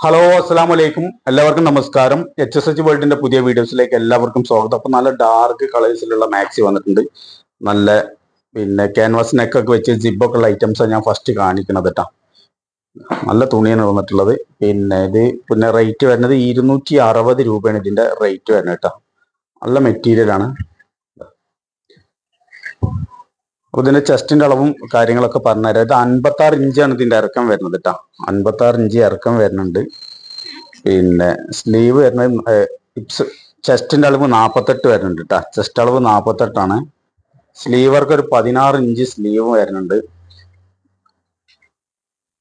Hello അസ്സാം വലൈക്കും എല്ലാവർക്കും നമസ്കാരം. എച്ച് എസ് എച്ച് വേൾഡിന്റെ പുതിയ വീഡിയോസിലേക്ക് എല്ലാവർക്കും സ്വാഗതം. അപ്പൊ നല്ല ഡാർക്ക് കളേഴ്സിലുള്ള മാക്സി വന്നിട്ടുണ്ട്. നല്ല പിന്നെ ക്യാൻവാസ് നെക്കൊക്കെ വെച്ച് ജിബൊക്കെ ഉള്ള ഐറ്റംസ് ഞാൻ ഫസ്റ്റ് കാണിക്കുന്നത് കേട്ടോ നല്ല തുണിയാണ് വന്നിട്ടുള്ളത്. പിന്നെ ഇത് പിന്നെ റേറ്റ് വരുന്നത് ഇരുന്നൂറ്റി അറുപത് രൂപയാണ് ഇതിന്റെ റേറ്റ് വരുന്നത് കേട്ടോ നല്ല മെറ്റീരിയൽ ആണ് ഇതിന്റെ ചെസ്റ്റിന്റെ അളവും കാര്യങ്ങളൊക്കെ പറഞ്ഞുതരാം ഇത് അൻപത്തി ആറ് ഇഞ്ചാണ് ഇതിന്റെ ഇറക്കം വരുന്നത് കേട്ടോ അൻപത്തി ആറ് ഇഞ്ച് ഇറക്കം വരുന്നുണ്ട്. പിന്നെ സ്ലീവ് വരുന്നത് ഹിപ്സ് ചെസ്റ്റിന്റെ അളവ് നാൽപ്പത്തെട്ട് വരുന്നുണ്ട് കേട്ടോ ചെസ്റ്റ് അളവ് നാൽപ്പത്തെട്ടാണ് സ്ലീവർക്ക് ഒരു പതിനാറ് ഇഞ്ച് സ്ലീവ് വരുന്നുണ്ട്.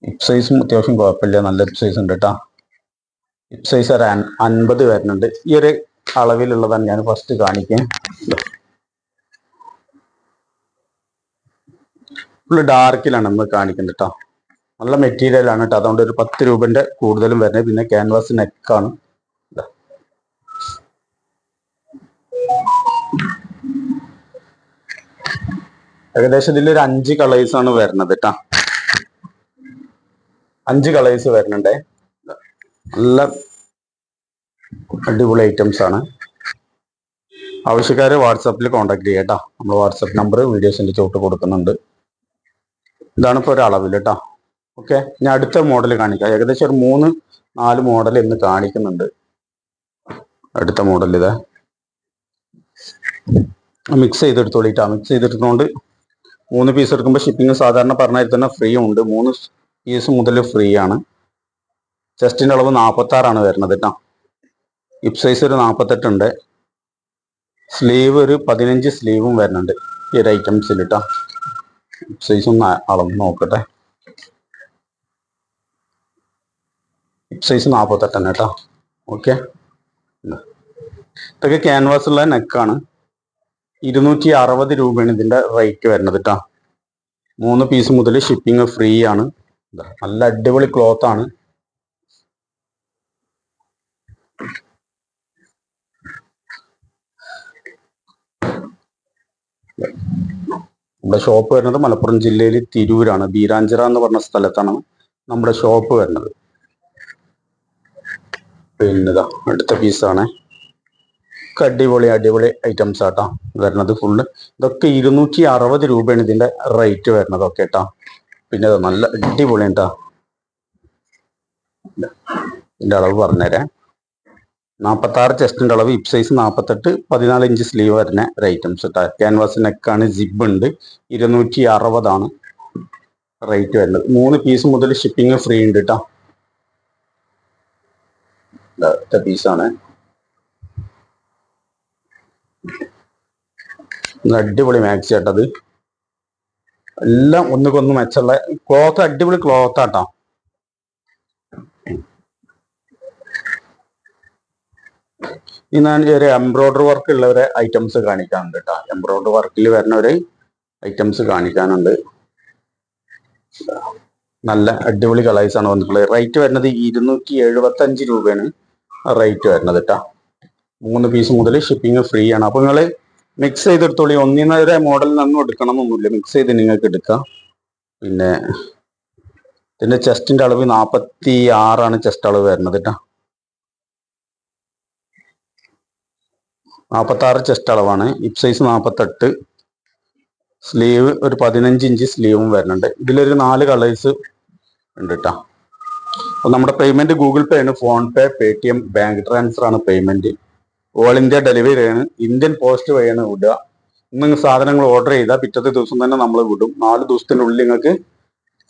ഹിപ് സൈസും അത്യാവശ്യം കുഴപ്പമില്ല. നല്ല ഹിപ് സൈസ് ഉണ്ട് കേട്ടോ ഹിപ് സൈസ് ഒരു അൻ- അൻപത് വരുന്നുണ്ട്. ഈ ഒരു അളവിലുള്ളതാണ് ഞാൻ ഫസ്റ്റ് കാണിക്കാം ഫുള്ള് ഡാർക്കിലാണ് നമ്മൾ കാണിക്കുന്നത് കേട്ടോ നല്ല മെറ്റീരിയലാണ് കേട്ടോ അതുകൊണ്ട് ഒരു പത്ത് രൂപന്റെ കൂടുതലും വരുന്നത്. പിന്നെ ക്യാൻവാസ് നെക്കാണ് ഏകദേശം ഇതിൽ ഒരു അഞ്ച് കളേഴ്സ് ആണ് വരുന്നത് കേട്ടോ അഞ്ച് കളേഴ്സ് വരുന്നുണ്ടേ. നല്ല അടിപൊളി ഐറ്റംസ് ആണ്. ആവശ്യക്കാരെ വാട്സാപ്പിൽ കോൺടാക്ട് ചെയ്യാം കേട്ടോ നമ്മൾ വാട്സാപ്പ് നമ്പർ വീഡിയോസിന്റെ ചോട്ട് കൊടുക്കുന്നുണ്ട്. ഇതാണ് ഇപ്പോൾ ഒരു അളവിൽ കേട്ടോ ഓക്കെ ഞാൻ അടുത്ത മോഡൽ കാണിക്കാം. ഏകദേശം ഒരു മൂന്ന് നാല് മോഡൽ ഇന്ന് കാണിക്കുന്നുണ്ട്. അടുത്ത മോഡൽ ഇതാ. മിക്സ് ചെയ്തെടുത്തോളിട്ടാ മിക്സ് ചെയ്തെടുത്തോണ്ട് മൂന്ന് പീസ് എടുക്കുമ്പോൾ ഷിപ്പിംഗ് സാധാരണ പറഞ്ഞാൽ തന്നെ ഫ്രീ ഉണ്ട്. മൂന്ന് പീസ് മുതൽ ഫ്രീ ആണ്. ചെസ്റ്റിന്റെ അളവ് നാൽപ്പത്തി ആറാണ് വരുന്നത് കേട്ടോ ഹിപ് സൈസ് ഒരു നാൽപ്പത്തെട്ടുണ്ട് സ്ലീവ് ഒരു പതിനഞ്ച് സ്ലീവും വരുന്നുണ്ട് ഈ ഒരു ഐറ്റംസിൽ കേട്ടോ സൈസ് ഒന്ന് അളന്ന് നോക്കട്ടെ സൈസ് നാൽപ്പത്തെട്ടാണ് കേട്ടോ ഓക്കെ ഇതൊക്കെ ക്യാൻവാസ് ഉള്ള നെക്കാണ് ഇരുന്നൂറ്റി അറുപത് രൂപയാണ് ഇതിന്റെ റേറ്റ് വരുന്നത് കേട്ടോ. മൂന്ന് പീസ് മുതൽ ഷിപ്പിംഗ് ഫ്രീ ആണ്. നല്ല അടിപൊളി ക്ലോത്ത് ആണ്. നമ്മുടെ ഷോപ്പ് വരുന്നത് മലപ്പുറം ജില്ലയിൽ തിരൂരാണ്. ബീരാഞ്ചിറ എന്ന് പറഞ്ഞ സ്ഥലത്താണ് നമ്മുടെ ഷോപ്പ് വരുന്നത്. പിന്നെതാ അടുത്ത പീസാണ് അടിപൊളി അടിപൊളി ഐറ്റംസ് ആട്ടാ വരുന്നത് ഫുള്ള് ഇതൊക്കെ ഇരുന്നൂറ്റി അറുപത് രൂപയാണ് ഇതിന്റെ റേറ്റ് വരുന്നത്. ഒക്കെ കേട്ടാ പിന്നെ നല്ല അടിപൊളി ഉണ്ടാ ഇതിന്റെ അളവ് പറഞ്ഞുതരാം. നാൽപ്പത്തി ആറ് ചെസ്റ്റിന്റെ അളവ് ഹിപ് സൈസ് നാൽപ്പത്തെട്ട് പതിനാല് ഇഞ്ച് സ്ലീവ് വരുന്ന ഒരു ഐറ്റംസ് കേട്ടോ ക്യാൻവാസ് നെക്കാണ് ജിബ് ഉണ്ട്. ഇരുന്നൂറ്റി അറുപതാണ് റേറ്റ് വരുന്നത്. മൂന്ന് പീസ് മുതൽ ഷിപ്പിംഗ് ഫ്രീ ഉണ്ട് കേട്ടോ പീസാണ് അടിപൊളി മാക്സി ആട്ടത്. എല്ലാം ഒന്നുകൊന്ന് മെച്ചുള്ള ക്ലോത്ത് അടിപൊളി ക്ലോത്ത് ആട്ടോ. ഇന്ന് ഞാൻ ഒരു എംബ്രോയ്ഡറി വർക്ക് ഉള്ളവരെ ഐറ്റംസ് കാണിക്കാനുണ്ട് കേട്ടോ എംബ്രോയ്ഡറി വർക്കിൽ വരുന്ന ഒരു ഐറ്റംസ് കാണിക്കാനുണ്ട്. നല്ല അടിപൊളി കളേഴ്സ് ആണ് വന്നിട്ടുള്ളത്. റേറ്റ് വരുന്നത് ഇരുന്നൂറ്റി എഴുപത്തി അഞ്ച് രൂപയാണ് റേറ്റ് വരുന്നത് കേട്ടോ മൂന്ന് പീസ് മുതൽ ഷിപ്പിംഗ് ഫ്രീ ആണ്. അപ്പൊ നിങ്ങൾ മിക്സ് ചെയ്തെടുത്തോളി. ഒന്നിനൊരു മോഡലിൽ നിന്നും എടുക്കണം എന്നൊന്നുമില്ല മിക്സ് ചെയ്ത് നിങ്ങൾക്ക് എടുക്കാം. പിന്നെ ഇതിന്റെ ചെസ്റ്റിന്റെ അളവ് നാൽപ്പത്തി ആറാണ് ചെസ്റ്റ് അളവ് വരുന്നത് കേട്ടോ നാൽപ്പത്തി ആറ് ചെസ്റ്റ് അളവാണ്. ഹിപ് സൈസ് നാൽപ്പത്തെട്ട് സ്ലീവ് ഒരു പതിനഞ്ച് ഇഞ്ച് സ്ലീവും വരുന്നുണ്ട്. ഇതിലൊരു നാല് കളേഴ്സ് ഉണ്ട് കേട്ടോ അപ്പൊ നമ്മുടെ പേയ്മെന്റ് ഗൂഗിൾ പേ ആണ്. PhonePe Paytm bank transfer ആണ് പേയ്മെന്റ് ഓൾ ഇന്ത്യ ഡെലിവറി ആണ്. ഇന്ത്യൻ പോസ്റ്റ് വഴിയാണ് വിടുക. ഇന്ന് സാധനങ്ങൾ ഓർഡർ ചെയ്താൽ പിറ്റത്തെ ദിവസം തന്നെ നമ്മൾ വിടും. നാല് ദിവസത്തിനുള്ളിൽ നിങ്ങൾക്ക്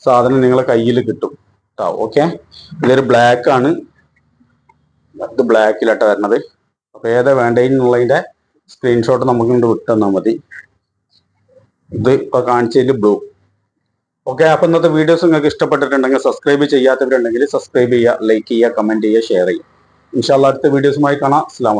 സാധനം നിങ്ങളെ കയ്യിൽ കിട്ടും കേട്ടോ ഓക്കെ ഇതൊരു ബ്ലാക്ക് ആണ്. ഇത് ബ്ലാക്കിലാട്ടോ വരണത്. ഏതാ വേണ്ടതിനുള്ളതിന്റെ സ്ക്രീൻഷോട്ട് നമുക്ക് ഇങ്ങോട്ട് വിട്ടെന്നാൽ മതി. ഇത് ഇപ്പൊ കാണിച്ചതിൽ ബ്ലൂ ഓക്കെ അപ്പൊ ഇന്നത്തെ വീഡിയോസ് നിങ്ങൾക്ക് ഇഷ്ടപ്പെട്ടിട്ടുണ്ടെങ്കിൽ സബ്സ്ക്രൈബ് ചെയ്യാത്തവരുണ്ടെങ്കിൽ സബ്സ്ക്രൈബ് ചെയ്യുക ലൈക്ക് ചെയ്യുക കമന്റ് ചെയ്യുക ഷെയർ ചെയ്യുക. ഇൻഷാല്ല അടുത്ത വീഡിയോസുമായി കാണാം. അസ്സാം